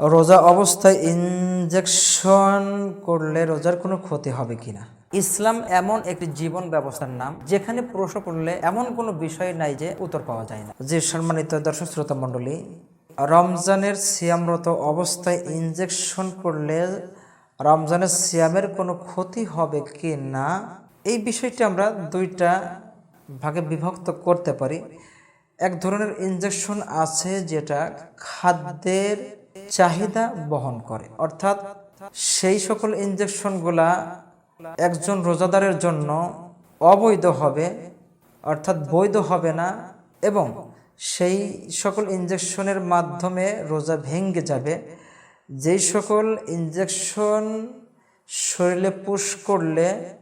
রোজা অবস্থায় ইনজেকশন করলে রোজার কোনো ক্ষতি হবে কিনা? ইসলাম এমন একটি জীবন ব্যবস্থার নাম, যেখানে প্রশ্ন করলে এমন কোনো বিষয় নাই যে উত্তর পাওয়া যায় না। যে সম্মানিত দর্শক শ্রোতা মণ্ডলী, রমজানের সিয়ামরত অবস্থায় ইনজেকশন করলে রমজানের সিয়ামের কোনো ক্ষতি হবে কি না এই বিষয়টি আমরা দুইটা ভাগে বিভক্ত করতে পারি। এক ধরনের ইনজেকশন আছে যেটা খাদ্যের চাহিদা বহন করে। অর্থাৎ সেই সকল ইনজেকশনগুলা একজন রোজাদারের জন্য অবৈধ হবে, অর্থাৎ বৈধ হবে না এবং সেই সকল ইনজেকশনের মাধ্যমে রোজা ভেঙে যাবে। যেই সকল ইনজেকশন শরীরে পুশ করলে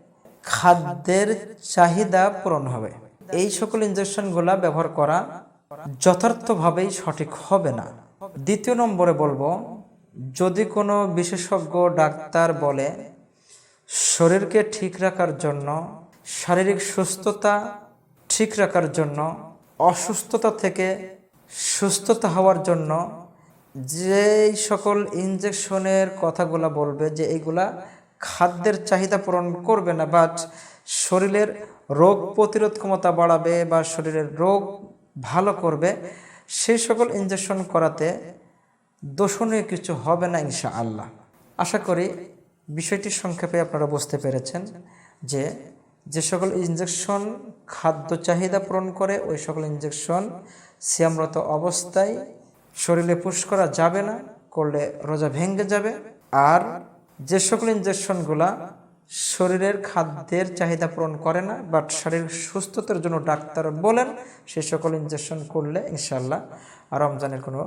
খাদ্যের চাহিদা পূরণ হবে। এই সকল ইনজেকশনগুলা ব্যবহার করা যথার্থভাবেই সঠিক হবে না। দ্বিতীয় নম্বরে বলব, যদি কোনো বিশেষজ্ঞ ডাক্তার বলে, শরীরকে ঠিক রাখার জন্য, শারীরিক সুস্থতা ঠিক রাখার জন্য, অসুস্থতা থেকে সুস্থতা হওয়ার জন্য, যেই সকল ইঞ্জেকশনের কথাগুলো বলবে, যে এইগুলা খাদ্যের চাহিদা পূরণ করবে না বাট শরীরের রোগ প্রতিরোধ ক্ষমতা বাড়াবে বা শরীরের রোগ ভালো করবে সেই সকল ইনজেকশন করাতে দোষণীয় কিছু হবে না ইনশা আল্লাহ আশা করি বিষয়টি সংক্ষেপে আপনারা বুঝতে পেরেছেন যে যে সকল ইনজেকশন খাদ্য চাহিদা পূরণ করে, ওই সকল ইনজেকশন সিয়ামরত অবস্থায় শরীরে পুশ করা যাবে না, করলে রোজা ভেঙে যাবে। আর যে সকল ইনজেকশনগুলা শরীরের খাদ্যের চাহিদা পূরণ করে না বাট শারীরিক সুস্থতার জন্য ডাক্তার বলেন সে সকল ইনজেকশন করলে ইনশাল্লাহ রমজানের কোনো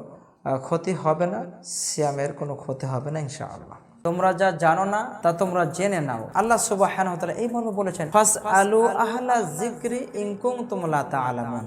ক্ষতি হবে না, সিয়ামের কোনো ক্ষতি হবে না ইনশাআল্লাহ। তোমরা যা জানো না, তা তোমরা জেনে নাও। আল্লাহ সুবাহ এই মর্মে বলেছেন ফাস আলু আহলা জিক্রি ইনকুম তোমলা তা আলামান